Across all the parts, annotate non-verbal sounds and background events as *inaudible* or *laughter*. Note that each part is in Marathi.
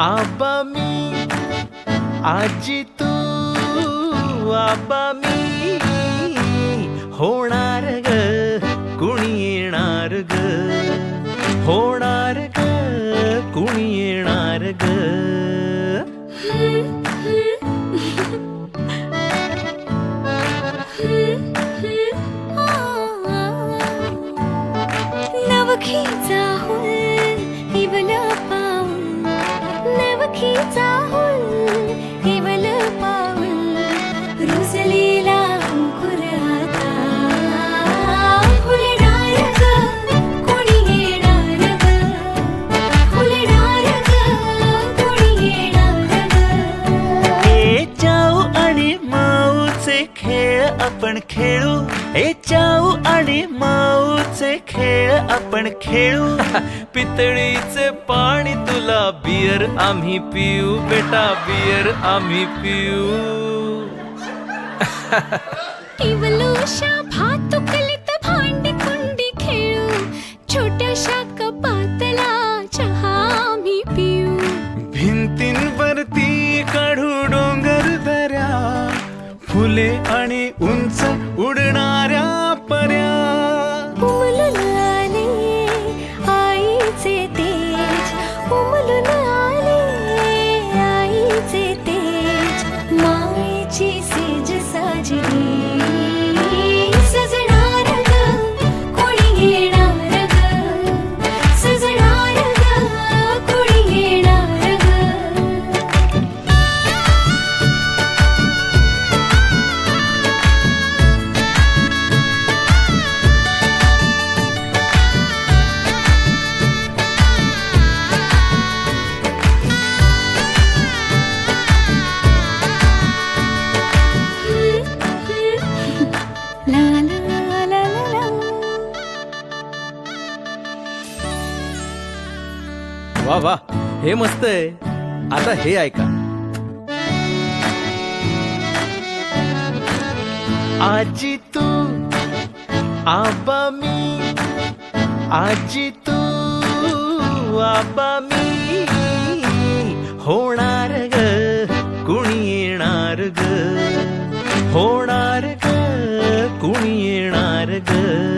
आबा मी आजी तू आबा मी होणार ग कुणी येणार ग होणार ग कुणी येणार ग नवखीचा हुल इवल पाऊल रुजलेला अंकुर आता. फुलणार ग कोणी येणार ग? फुलणार ग कोणी येणार ग? ए चाऊ आणि माऊचे खेळ आपण खेळू. ए चाऊ आणि माऊचे खेळ आपण खेळू. *laughs* पितळीचे तुला बियर आम्ही पिऊ बेटा बियर आम्ही पिऊ. इवलोशा भातुकलीत भांडी कुंडी खेळू छोट्याशा कपातला चहा आम्ही पिऊ. भिंतींवरती काढू डोंगर दऱ्या फुले आणि उंच उडणाऱ्या हे मस्त आहे. आता हे ऐका. आजी तू आबा मी आजी तू आबा मी. होणार ग कुणी येणार ग? होणार ग कुणी येणार ग?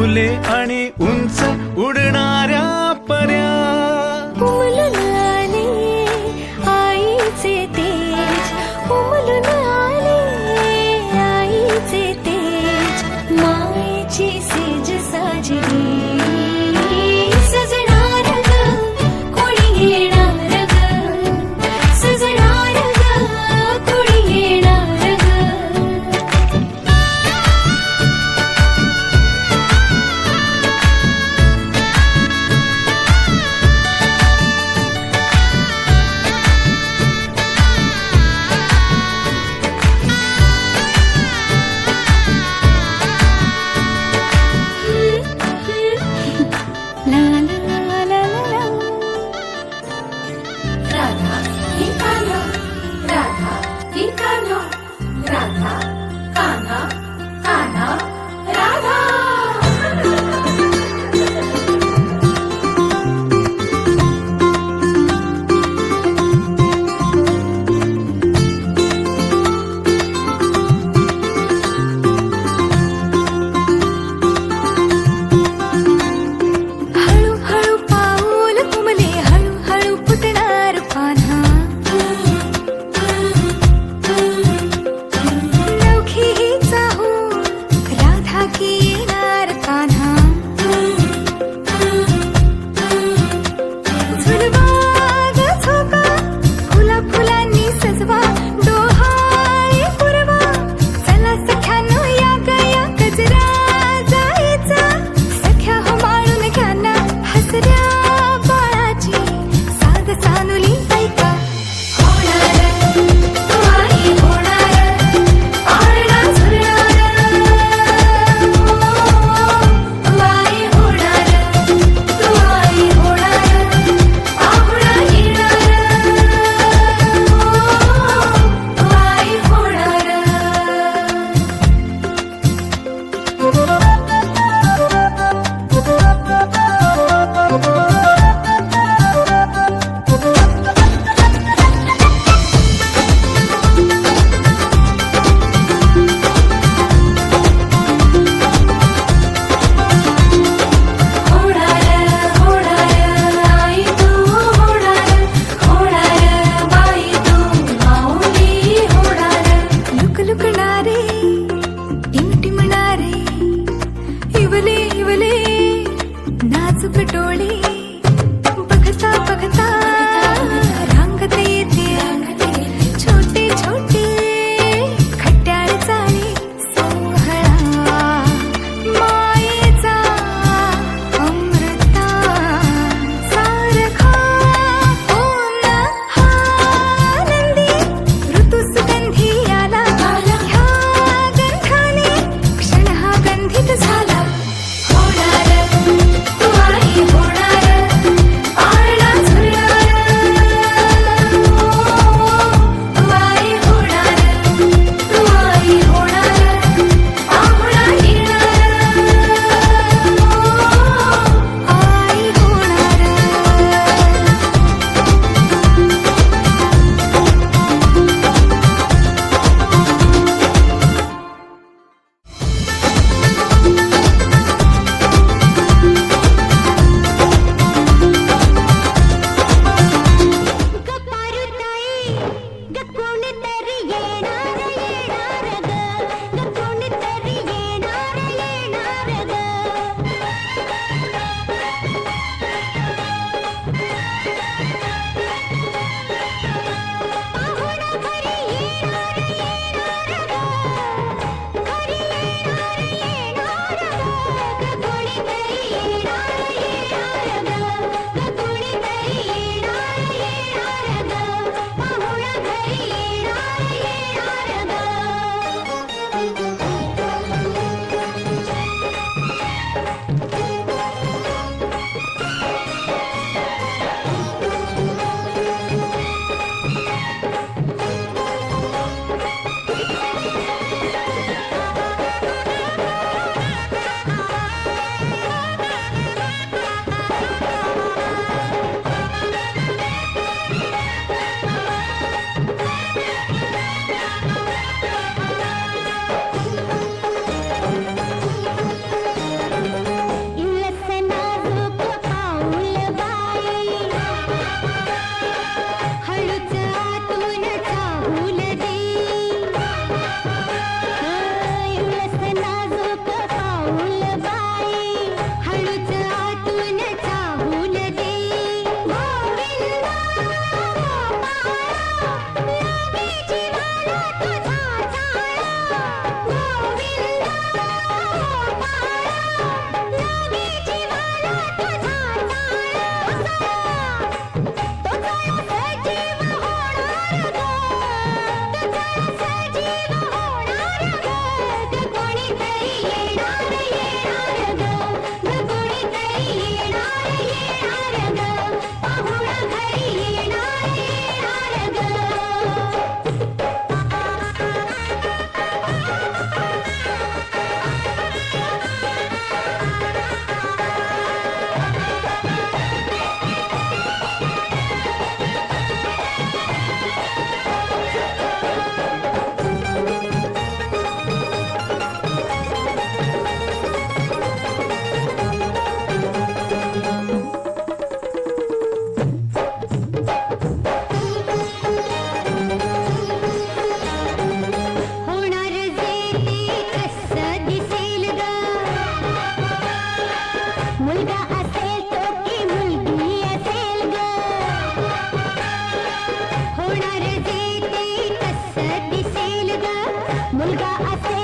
फुले आणि उंच उडणाऱ्या पर्या aquí. Liga a ser.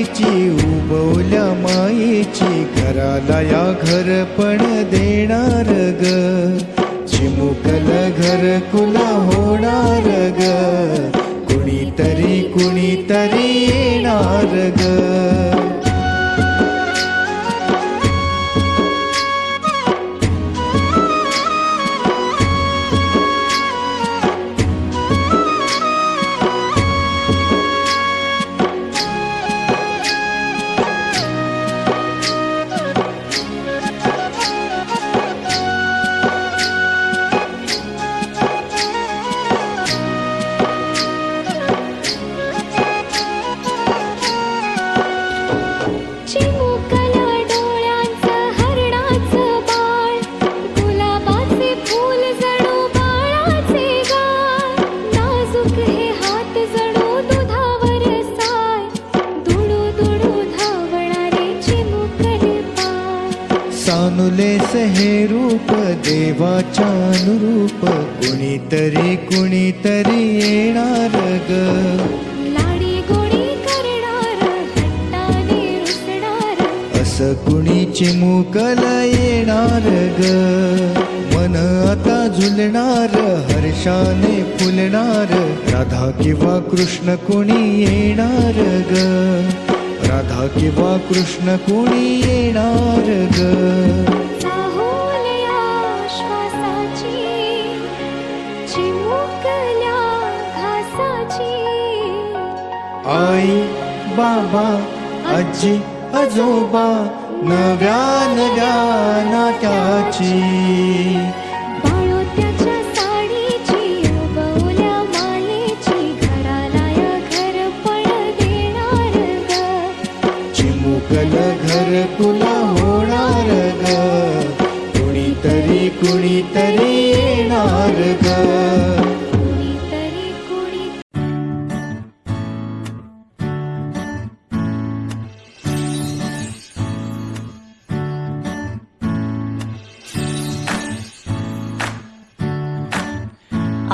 साडीची उबवल्या मायेची घराला या घर पण देणार ग. चिमुकल घर कुला होणार ग. कुणीतरी कुणीतरी येणार ग. सानुलेस हे रूप देवाच्या अनुरूप कुणीतरी कुणीतरी येणार ग. लाडी गोडी करणार असं कुणी चिमुकल येणार ग. मन आता झुलणार हर्षाने फुलणार. राधा किंवा कृष्ण कुणी येणार ग? राधा किंवा कृष्ण कुणी येणार ग? आई बाबा आजी आजोबा नव्या नव्या नात्याची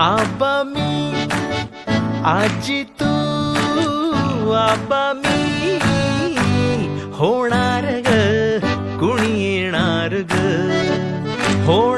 आबा मी आजी तू आबा मी होणार ग कुणी येणार ग होणार